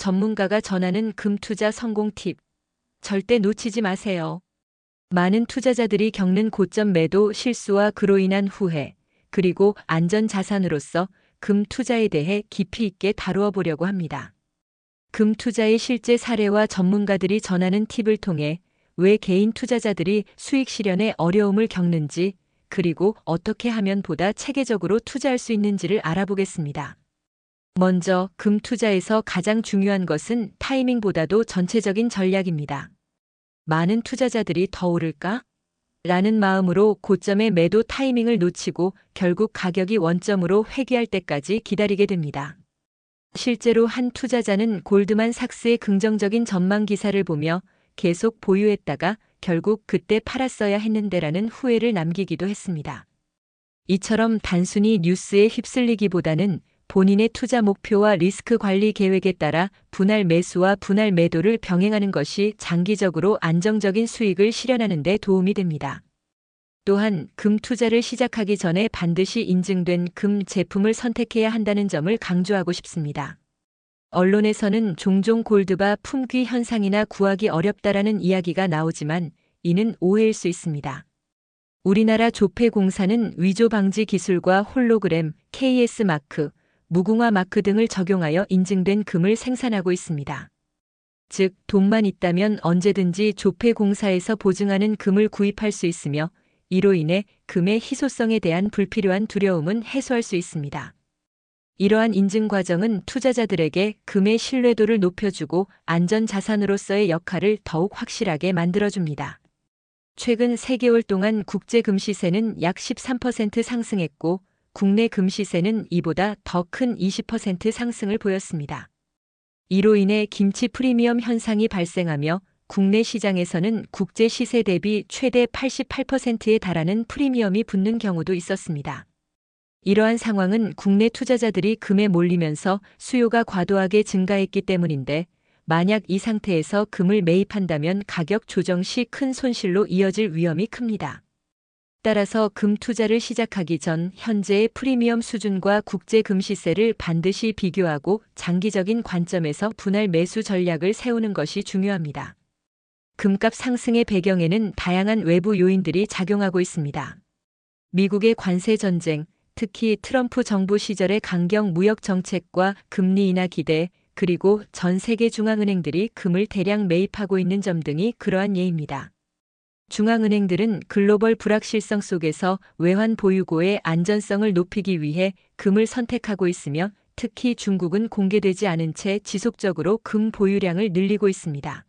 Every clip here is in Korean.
전문가가 전하는 금 투자 성공 팁. 절대 놓치지 마세요. 많은 투자자들이 겪는 고점 매도 실수와 그로 인한 후회, 그리고 안전 자산으로서 금 투자에 대해 깊이 있게 다루어 보려고 합니다. 금 투자의 실제 사례와 전문가들이 전하는 팁을 통해 왜 개인 투자자들이 수익 실현에 어려움을 겪는지, 그리고 어떻게 하면 보다 체계적으로 투자할 수 있는지를 알아보겠습니다. 먼저 금 투자에서 가장 중요한 것은 타이밍보다도 전체적인 전략입니다. 많은 투자자들이 더 오를까? 라는 마음으로 고점의 매도 타이밍을 놓치고 결국 가격이 원점으로 회귀할 때까지 기다리게 됩니다. 실제로 한 투자자는 골드만 삭스의 긍정적인 전망 기사를 보며 계속 보유했다가 결국 그때 팔았어야 했는데라는 후회를 남기기도 했습니다. 이처럼 단순히 뉴스에 휩쓸리기보다는 본인의 투자 목표와 리스크 관리 계획에 따라 분할 매수와 분할 매도를 병행하는 것이 장기적으로 안정적인 수익을 실현하는 데 도움이 됩니다. 또한 금 투자를 시작하기 전에 반드시 인증된 금 제품을 선택해야 한다는 점을 강조하고 싶습니다. 언론에서는 종종 골드바 품귀 현상이나 구하기 어렵다라는 이야기가 나오지만 이는 오해일 수 있습니다. 우리나라 조폐공사는 위조 방지 기술과 홀로그램, KS 마크, 무궁화 마크 등을 적용하여 인증된 금을 생산하고 있습니다. 즉, 돈만 있다면 언제든지 조폐 공사에서 보증하는 금을 구입할 수 있으며 이로 인해 금의 희소성에 대한 불필요한 두려움은 해소할 수 있습니다. 이러한 인증 과정은 투자자들에게 금의 신뢰도를 높여주고 안전 자산으로서의 역할을 더욱 확실하게 만들어줍니다. 최근 3개월 동안 국제 금 시세는 약 13% 상승했고 국내 금 시세는 이보다 더 큰 20% 상승을 보였습니다. 이로 인해 김치 프리미엄 현상이 발생하며 국내 시장에서는 국제 시세 대비 최대 88%에 달하는 프리미엄이 붙는 경우도 있었습니다. 이러한 상황은 국내 투자자들이 금에 몰리면서 수요가 과도하게 증가했기 때문인데 만약 이 상태에서 금을 매입한다면 가격 조정 시 큰 손실로 이어질 위험이 큽니다. 따라서 금 투자를 시작하기 전 현재의 프리미엄 수준과 국제 금 시세를 반드시 비교하고 장기적인 관점에서 분할 매수 전략을 세우는 것이 중요합니다. 금값 상승의 배경에는 다양한 외부 요인들이 작용하고 있습니다. 미국의 관세 전쟁, 특히 트럼프 정부 시절의 강경 무역 정책과 금리 인하 기대, 그리고 전 세계 중앙은행들이 금을 대량 매입하고 있는 점 등이 그러한 예입니다. 중앙은행들은 글로벌 불확실성 속에서 외환 보유고의 안전성을 높이기 위해 금을 선택하고 있으며 특히 중국은 공개되지 않은 채 지속적으로 금 보유량을 늘리고 있습니다.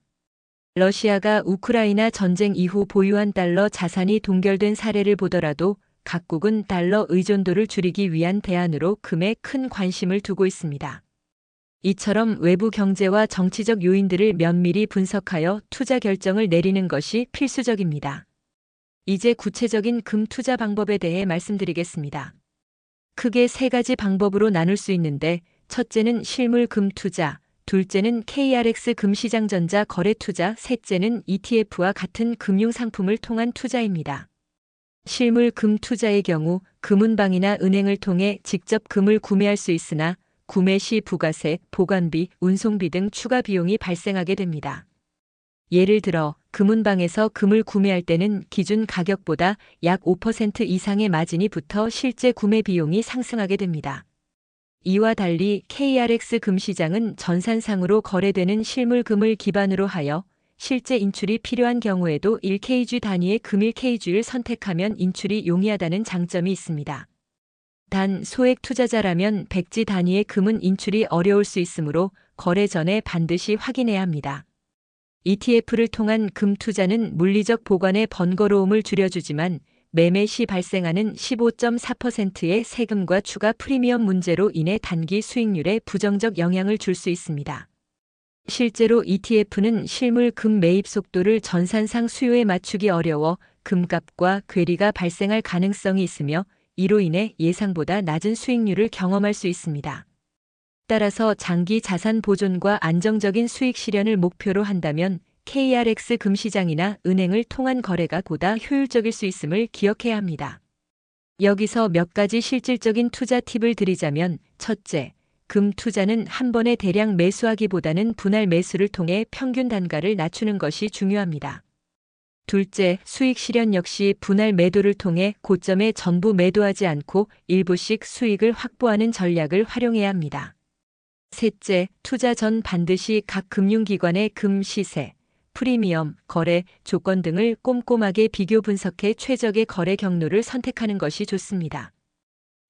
러시아가 우크라이나 전쟁 이후 보유한 달러 자산이 동결된 사례를 보더라도 각국은 달러 의존도를 줄이기 위한 대안으로 금에 큰 관심을 두고 있습니다. 이처럼 외부 경제와 정치적 요인들을 면밀히 분석하여 투자 결정을 내리는 것이 필수적입니다. 이제 구체적인 금 투자 방법에 대해 말씀드리겠습니다. 크게 세 가지 방법으로 나눌 수 있는데, 첫째는 실물 금 투자, 둘째는 KRX 금시장 전자 거래 투자, 셋째는 ETF와 같은 금융 상품을 통한 투자입니다. 실물 금 투자의 경우 금은방이나 은행을 통해 직접 금을 구매할 수 있으나 구매 시 부가세, 보관비, 운송비 등 추가 비용이 발생하게 됩니다. 예를 들어 금은방에서 금을 구매할 때는 기준 가격보다 약 5% 이상의 마진이 붙어 실제 구매 비용이 상승하게 됩니다. 이와 달리 KRX 금시장은 전산상으로 거래되는 실물 금을 기반으로 하여 실제 인출이 필요한 경우에도 1kg 단위의 금일 kg를 선택하면 인출이 용이하다는 장점이 있습니다. 단 소액 투자자라면 백지 단위의 금은 인출이 어려울 수 있으므로 거래 전에 반드시 확인해야 합니다. ETF를 통한 금 투자는 물리적 보관의 번거로움을 줄여주지만 매매 시 발생하는 15.4%의 세금과 추가 프리미엄 문제로 인해 단기 수익률에 부정적 영향을 줄 수 있습니다. 실제로 ETF는 실물 금 매입 속도를 전산상 수요에 맞추기 어려워 금값과 괴리가 발생할 가능성이 있으며 이로 인해 예상보다 낮은 수익률을 경험할 수 있습니다. 따라서 장기 자산 보존과 안정적인 수익 실현을 목표로 한다면 KRX 금시장이나 은행을 통한 거래가 보다 효율적일 수 있음을 기억해야 합니다. 여기서 몇 가지 실질적인 투자 팁을 드리자면 첫째, 금 투자는 한 번에 대량 매수하기보다는 분할 매수를 통해 평균 단가를 낮추는 것이 중요합니다. 둘째, 수익 실현 역시 분할 매도를 통해 고점에 전부 매도하지 않고 일부씩 수익을 확보하는 전략을 활용해야 합니다. 셋째, 투자 전 반드시 각 금융기관의 금 시세, 프리미엄, 거래, 조건 등을 꼼꼼하게 비교 분석해 최적의 거래 경로를 선택하는 것이 좋습니다.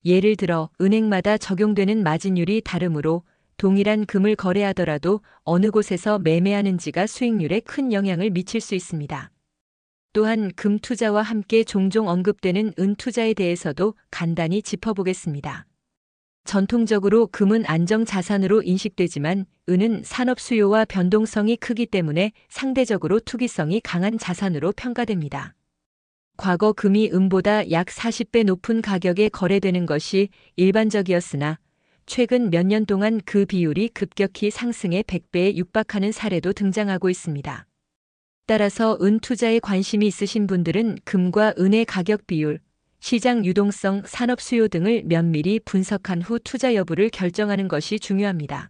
예를 들어 은행마다 적용되는 마진율이 다르므로 동일한 금을 거래하더라도 어느 곳에서 매매하는지가 수익률에 큰 영향을 미칠 수 있습니다. 또한 금 투자와 함께 종종 언급되는 은 투자에 대해서도 간단히 짚어보겠습니다. 전통적으로 금은 안정 자산으로 인식되지만 은은 산업 수요와 변동성이 크기 때문에 상대적으로 투기성이 강한 자산으로 평가됩니다. 과거 금이 은보다 약 40배 높은 가격에 거래되는 것이 일반적이었으나 최근 몇 년 동안 그 비율이 급격히 상승해 100배에 육박하는 사례도 등장하고 있습니다. 따라서 은 투자에 관심이 있으신 분들은 금과 은의 가격 비율, 시장 유동성, 산업 수요 등을 면밀히 분석한 후 투자 여부를 결정하는 것이 중요합니다.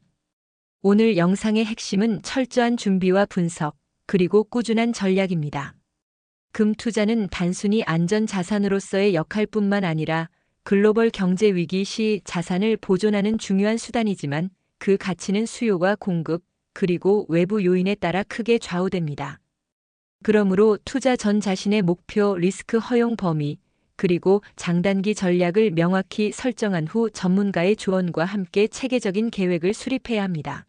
오늘 영상의 핵심은 철저한 준비와 분석, 그리고 꾸준한 전략입니다. 금 투자는 단순히 안전 자산으로서의 역할뿐만 아니라 글로벌 경제 위기 시 자산을 보존하는 중요한 수단이지만 그 가치는 수요와 공급, 그리고 외부 요인에 따라 크게 좌우됩니다. 그러므로 투자 전 자신의 목표 리스크 허용 범위, 그리고 장단기 전략을 명확히 설정한 후 전문가의 조언과 함께 체계적인 계획을 수립해야 합니다.